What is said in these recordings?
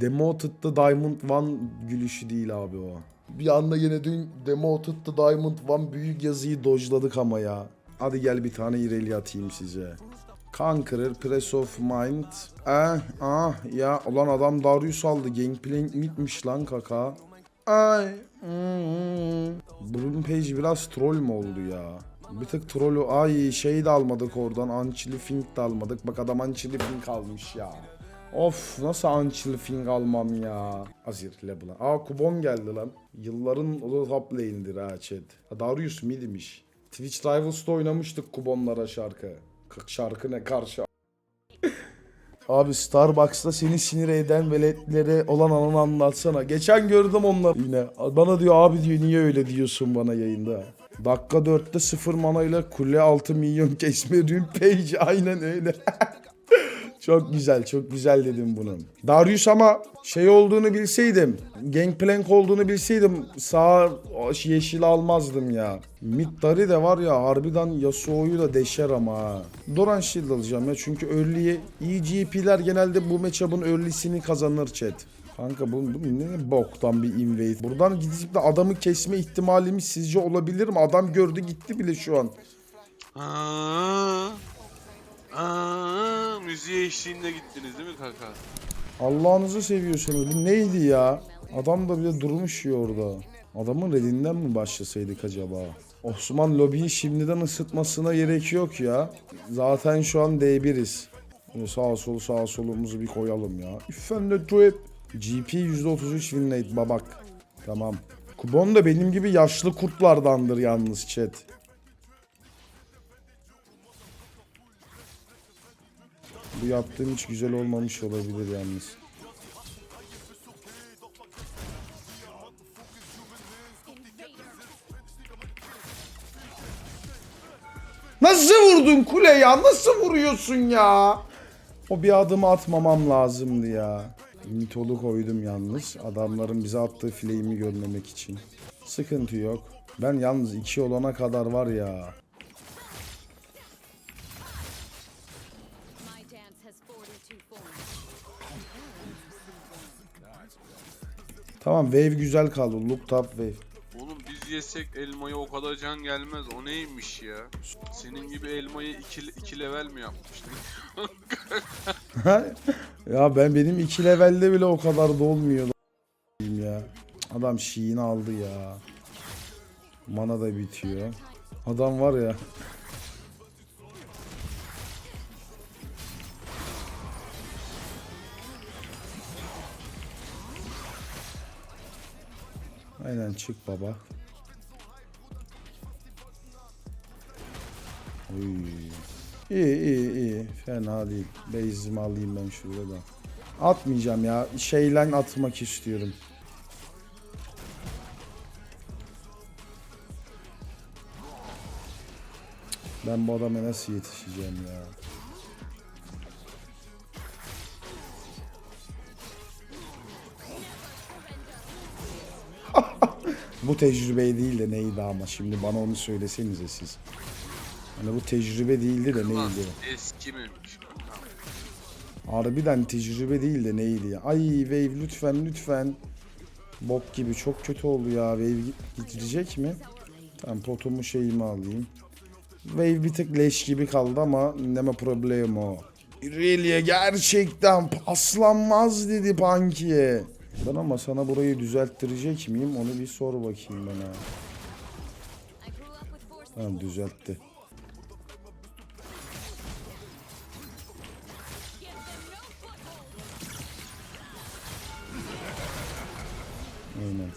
Demoted the Diamond One gülüşü değil abi o. Bir anda yine dün Demoted the Diamond One büyük yazıyı dojladık ama ya. Hadi gel bir tane İrelia atayım size. Conqueror, Press of Mind. Eh, ah ya ulan adam Darius aldı. Gangplank mitmiş lan kaka. Ay. Hmm. Bruno Page biraz troll mü oldu ya? Bir tık trollü. Ay şey de almadık oradan. Anchili Fink de almadık. Bak adam Anchili Fink almış ya. Of nasıl Anchili Fink almam ya. Azir Leblanc. Aa Kubon geldi lan. Yılların o da top lane'dir ha chat. Ha, Darius midmiş. Twitch Rivals'ta oynamıştık Kubonlara şarkı. K- Şarkı ne karşı Abi Starbucks'ta seni sinir eden veletlere olan anını anlatsana. Geçen gördüm onları yine. Bana diyor abi diyor niye öyle diyorsun bana yayında. Dakika 4'te 0 manayla kule 6 milyon kesme dün page aynen öyle. çok güzel çok güzel dedim bunu. Darius ama şey olduğunu bilseydim. Gangplank olduğunu bilseydim sağ yeşil almazdım ya. Mid Dari de var ya harbiden Yasuo'yu da deşer ama ha. Doran Shield alacağım ya çünkü early'ye iyi GP'ler genelde bu matchup'ın early'sini kazanır chat. Kanka bu, bu ne boktan bir invade. Buradan gidip de adamı kesme ihtimalimiz sizce olabilir mi? Adam gördü gitti bile şu an. Aa, aa, müziğe eşliğinde gittiniz değil mi kaka? Allah'ınızı seviyorsunuz. Bu neydi ya? Adam da bile durmuş ya orada. Adamın redinden mi başlasaydık acaba? Osman lobiyi şimdiden ısıtmasına gerek yok ya. Zaten şu an D1'iz. Böyle sağ sol sağ solumuzu bir koyalım ya. Üffen tuet. GP %33 win babak. Tamam. Kubon da benim gibi yaşlı kurtlardandır yalnız chat. Bu yaptığım hiç güzel olmamış olabilir yalnız. Nasıl vurdun kule ya? Nasıl vuruyorsun ya? O bir adım atmamam lazımdı ya. Mitolu koydum yalnız. Adamların bize attığı flame'i görmemek için. Sıkıntı yok. Ben yalnız iki olana kadar var ya. Tamam wave güzel kaldı. Look top wave. Oğlum biz yesek elmaya o kadar can gelmez. O neymiş ya? Senin gibi elmayı iki, iki level mi yapmıştın? ya ben benim iki levelde bile o kadar dolmuyor ya. Adam şiini aldı ya. Mana da bitiyor. Adam var ya. Aynen çık baba. Oy. İyi iyi iyi. Fena değil. Base'imi alayım ben şurada da. Atmayacağım ya. Şeyle atmak istiyorum. Ben bu adama nasıl yetişeceğim ya? Bu tecrübe değil de neydi ama şimdi bana onu söylesenize siz. Hani bu tecrübe değildi de neydi? eski miymiş? Harbiden tecrübe değil de neydi ya? Ay Wave lütfen lütfen. Bok gibi çok kötü oldu ya. Wave gidecek mi? Tamam potumu şeyimi alayım. Wave bir tık leş gibi kaldı ama neme problemo. Irelia gerçekten paslanmaz dedi Punky'e. Ben ama sana burayı düzelttirecek miyim? Onu bir sor bakayım bana. Tamam düzeltti. Aynen.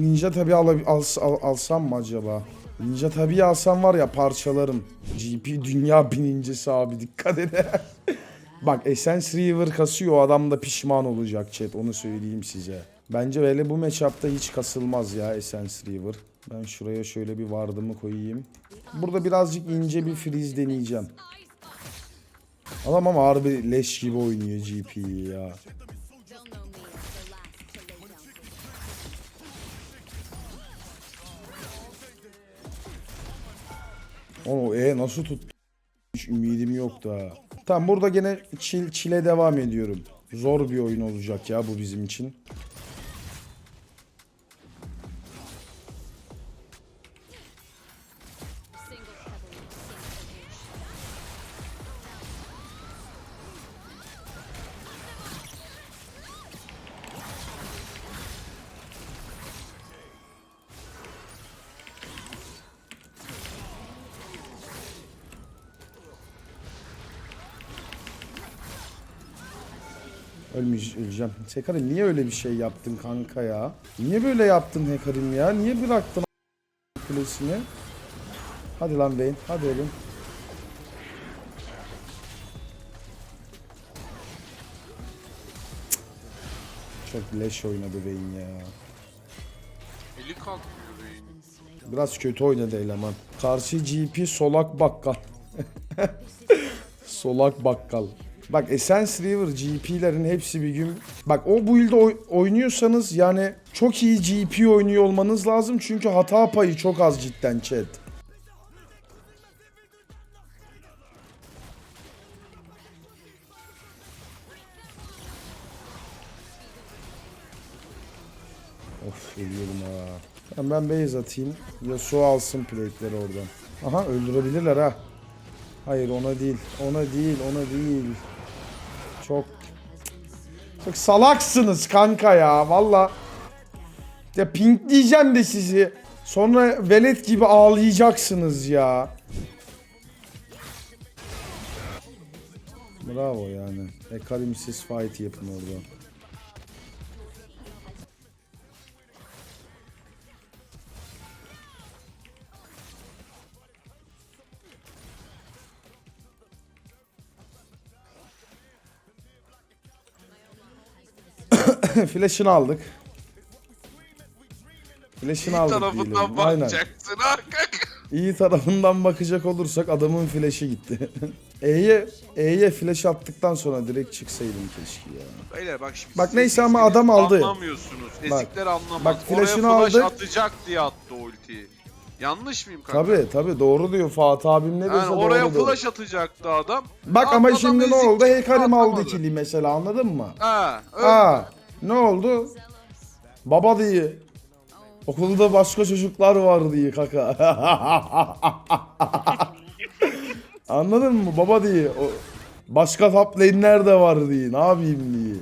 Bir ninja tabi al, al, al- alsam mı acaba? Ninja tabi alsam var ya parçalarım. GP dünya binincisi abi dikkat edin. Bak Essence River kasıyor o adam da pişman olacak chat onu söyleyeyim size. Bence öyle bu matchup'ta hiç kasılmaz ya Essence River. Ben şuraya şöyle bir vardımı koyayım. Burada birazcık ince bir freeze deneyeceğim. Adam ama harbi leş gibi oynuyor GP'yi ya. O e nasıl tuttu? Hiç ümidim yoktu ha. Tamam burada gene çil, çile devam ediyorum. Zor bir oyun olacak ya bu bizim için. Ölmüş, öleceğim. Hekarim niye öyle bir şey yaptın kanka ya? Niye böyle yaptın Hekarim ya? Niye bıraktın kulesini? Hadi lan Vayne. Hadi oğlum. Çok leş oynadı Vayne ya. Eli kalkmıyor beyin. Biraz kötü oynadı eleman. Karşı GP solak bakkal. solak bakkal. Bak Essence River GP'lerin hepsi bir gün... Bak o build'de oy- oynuyorsanız yani çok iyi GP oynuyor olmanız lazım. Çünkü hata payı çok az cidden chat. Of ölüyorum ha. Tamam, ben base atayım. Yasuo alsın plate'leri oradan. Aha öldürebilirler ha. Hayır ona değil. Ona değil. Ona değil. Çok çok salaksınız kanka ya. Valla. Ya pink diyeceğim de sizi. Sonra velet gibi ağlayacaksınız ya. Bravo yani. Ekarimsiz fight yapın orada. Flash'ını aldık. Flash'ını İyi aldık tarafından diyelim. Aynen. bakacaksın. İyi tarafından bakacak olursak adamın flash'i gitti. E'ye E'ye flash attıktan sonra direkt çıksaydım keşke ya. Beyler bak şimdi. Bak siz neyse ama adam aldı. Anlamıyorsunuz. Bak, Ezikler anlamaz. bak Oraya flash'ını flash aldı. atacak diye attı o ultiyi. Yanlış mıyım kanka? Tabi tabi doğru diyor Fatih abim ne Yani doğru oraya diyor. flash atacaktı adam. Bak ama şimdi ne ezik oldu? çıktı, Heykarim aldı atamadı. kili mesela anladın mı? Ha, öyle. Aa, ne oldu? Baba diye. Okulda başka çocuklar var diye kaka. Anladın mı? Baba diye. O başka top lane'ler de var diye. Ne yapayım diye.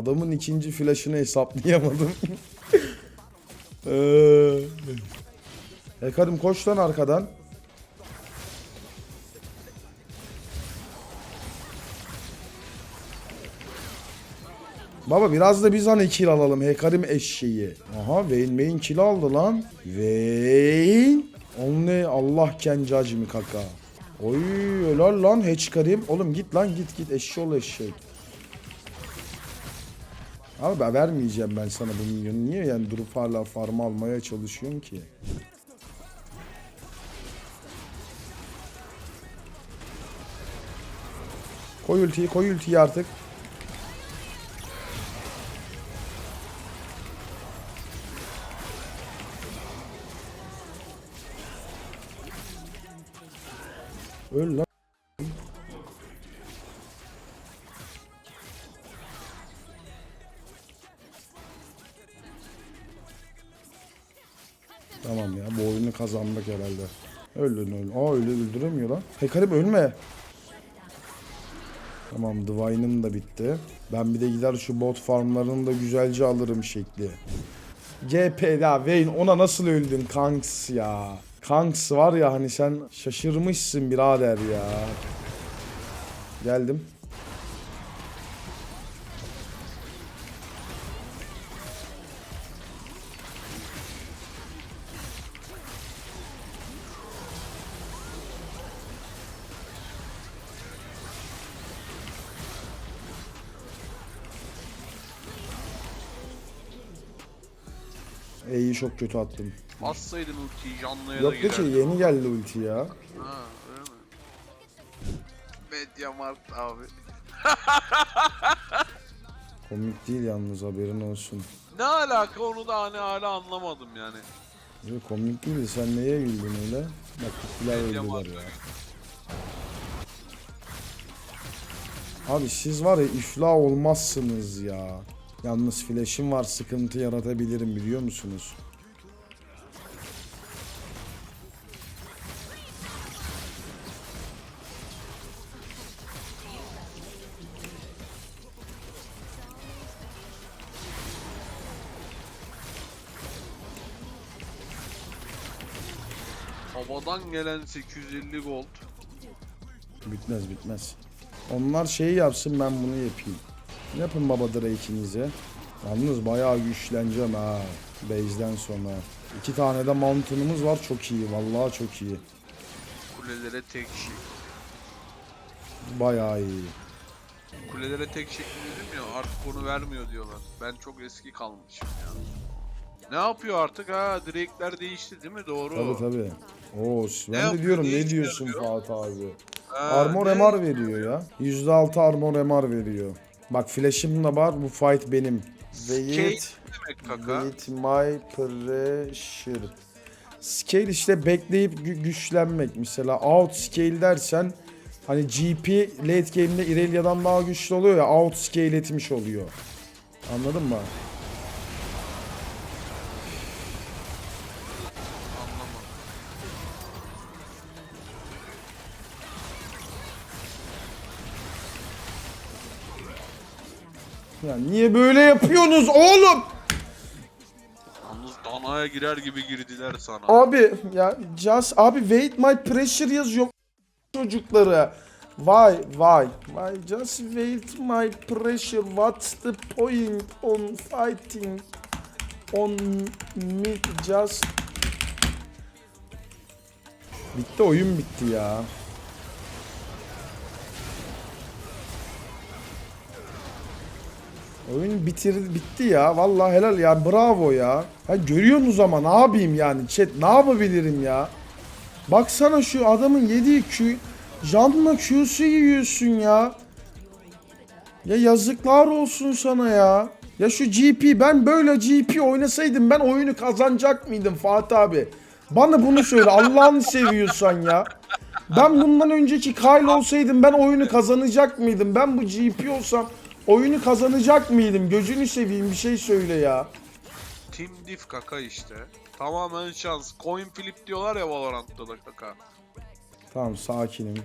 Adamın ikinci flash'ını hesaplayamadım. Eee. Hekarim koş lan arkadan. Baba biraz da biz hani kill alalım. Hekarim eşeği. Aha Vayne Vayne kill aldı lan. Vayne. Only Allah can judge mi kaka. Oy helal lan Hekarim. Oğlum git lan git git eşşoğlu eşek. Abi ben vermeyeceğim ben sana bu milyonu. Niye yani durup hala farm almaya çalışıyorum ki? Koy ultiyi koy ultiyi artık. Öl lan. Tamam ya bu oyunu kazandık herhalde. Öldün öl. Aa öyle öldüremiyor lan. Hekarim ölme. Tamam Divine'ım da bitti. Ben bir de gider şu bot farmlarını da güzelce alırım şekli. GP ya Vayne ona nasıl öldün kanks ya. Kanks var ya hani sen şaşırmışsın birader ya. Geldim. E'yi çok kötü attım. Bassaydın ultiyi canlıya Yok da de ki yeni geldi ulti ya. Ha, öyle mi? Mediamarkt abi. Komik değil yalnız haberin olsun. Ne alaka onu da hani hala anlamadım yani. Böyle komik değil sen neye güldün öyle? Bak Medya öldüler ya. Abi siz var ya iflah olmazsınız ya. Yalnız flash'im var sıkıntı yaratabilirim biliyor musunuz? Havadan gelen 850 gold. Bitmez bitmez. Onlar şeyi yapsın ben bunu yapayım. Yapın baba Drake'inize. Yalnız bayağı güçleneceğim ha. Base'den sonra. İki tane de mountain'ımız var çok iyi. Vallahi çok iyi. Kulelere tek şey. Bayağı iyi. Kulelere tek şekli dedim ya artık onu vermiyor diyorlar. Ben çok eski kalmışım ya. Ne yapıyor artık ha? Drake'ler değişti değil mi? Doğru. Tabi tabi. Oo, ben de yapıyor, diyorum ne ne diyorsun? Fatih abi? Ha, Armor ne? MR veriyor ya. %6 armor MR veriyor. Bak flash'im de var bu fight benim. Wait, wait my pressure. Scale işte bekleyip gü- güçlenmek. Mesela out scale dersen hani GP late game'de Irelia'dan daha güçlü oluyor ya out scale etmiş oluyor. Anladın mı? Ya niye böyle yapıyorsunuz oğlum? Yalnız danaya girer gibi girdiler sana. Abi ya just abi wait my pressure yazıyor çocukları. Why why why just wait my pressure what's the point on fighting on me just Bitti oyun bitti ya. Oyun bitir bitti ya. Vallahi helal ya. Bravo ya. Ha görüyorsunuz ama ne yapayım yani chat ne yapabilirim ya? Baksana şu adamın yediği Q Janla Q'su yiyorsun ya. Ya yazıklar olsun sana ya. Ya şu GP ben böyle GP oynasaydım ben oyunu kazanacak mıydım Fatih abi? Bana bunu söyle Allah'ını seviyorsan ya. Ben bundan önceki Kyle olsaydım ben oyunu kazanacak mıydım? Ben bu GP olsam oyunu kazanacak mıydım? Gözünü seveyim bir şey söyle ya. Team Diff kaka işte. Tamamen şans. Coin flip diyorlar ya Valorant'ta da kaka. Tamam sakinim.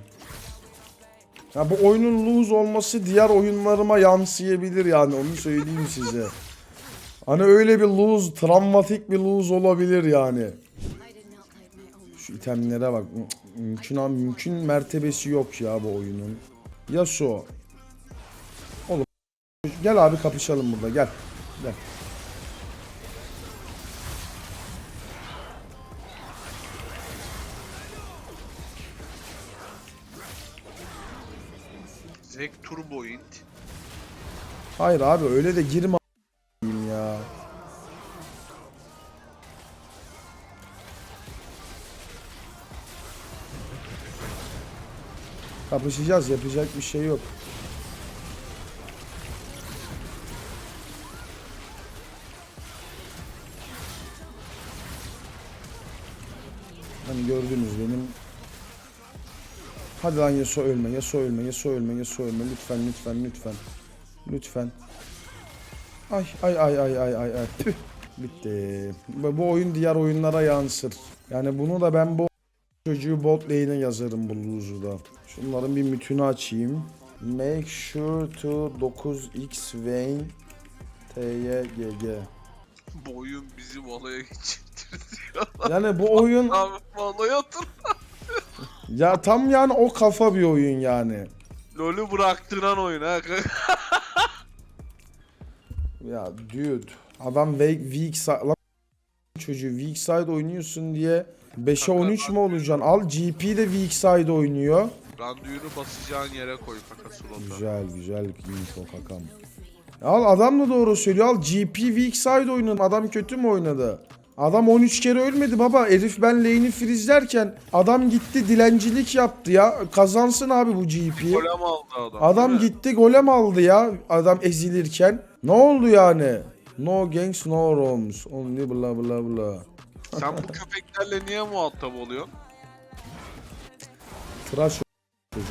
Ya bu oyunun lose olması diğer oyunlarıma yansıyabilir yani onu söyleyeyim size. Hani öyle bir lose, travmatik bir lose olabilir yani. Şu itemlere bak. Mümkün mümkün mertebesi yok ya bu oyunun. Yasuo. Gel abi kapışalım burada gel. Gel. Zek Turbo Int. Hayır abi öyle de girme a**ayım ya. Kapışacağız yapacak bir şey yok. Hadi lan Yasuo ölme, Yasuo ölme, Yasuo ölme, Yasuo ölme. Lütfen, lütfen, lütfen. Lütfen. Ay ay ay ay ay ay ay. Tüh. Bitti. Bu oyun diğer oyunlara yansır. Yani bunu da ben bu çocuğu bot lane'e yazarım bu lose'u da. Şunların bir mütünü açayım. Make sure to 9x Vayne TYGG. Bu oyun bizi Valo'ya geçirtir diyor. Yani bu oyun Abi Valo'ya otur. Ya tam yani o kafa bir oyun yani. LoL'ü bıraktıran oyun ha. Ya dude adam weak, weak side lan çocuğu weak side oynuyorsun diye 5'e 13 mü olacaksın? Al GP de weak side oynuyor. Randuyunu basacağın yere koy kaka slota. Güzel güzel info kakam. Al adam da doğru söylüyor. Al GP weak side oynadı. Adam kötü mü oynadı? Adam 13 kere ölmedi baba. Herif ben lane'i freezlerken adam gitti dilencilik yaptı ya. Kazansın abi bu GP. Golem aldı adam. Adam gitti golem aldı ya adam ezilirken. Ne oldu yani? No gangs no roams. Only bla bla bla. Sen bu köpeklerle niye muhatap oluyorsun? Tıraş.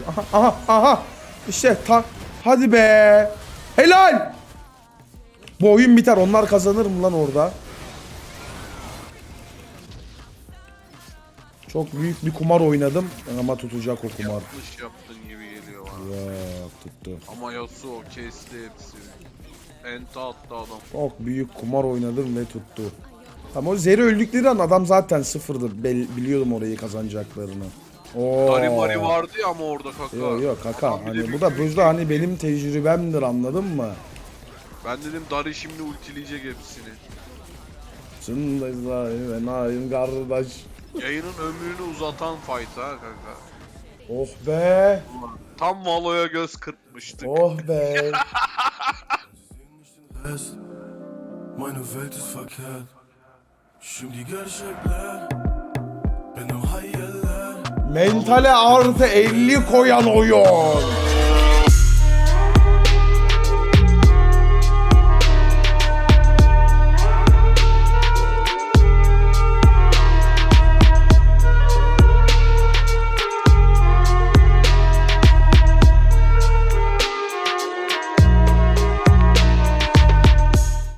Aha aha aha. İşte ta hadi be. Helal. Bu oyun biter. Onlar kazanır mı lan orada? Çok büyük bir kumar oynadım ama tutacak o kumar. Yanlış yaptın gibi geliyor bana. Ya tuttu. Ama Yasuo kesti hepsini. Ente attı adam. Çok büyük kumar oynadım ve tuttu. Ama o Zeri öldükleri an adam zaten sıfırdı. Bel- biliyordum orayı kazanacaklarını. Oo. Dari mari vardı ya ama orada kaka. Yok yok kaka. Adam Hani bu da bu da hani benim tecrübemdir anladın mı? Ben dedim Dari şimdi ultileyecek hepsini. Şundayız abi ben ayım kardeş. Yayının ömrünü uzatan fight ha kanka. Oh be. Tam Valo'ya göz kırpmıştık. Oh be. Meine Welt ist verkehrt. Die gerçekler. Benim hayaller. Mentale artı 50 koyan oyun.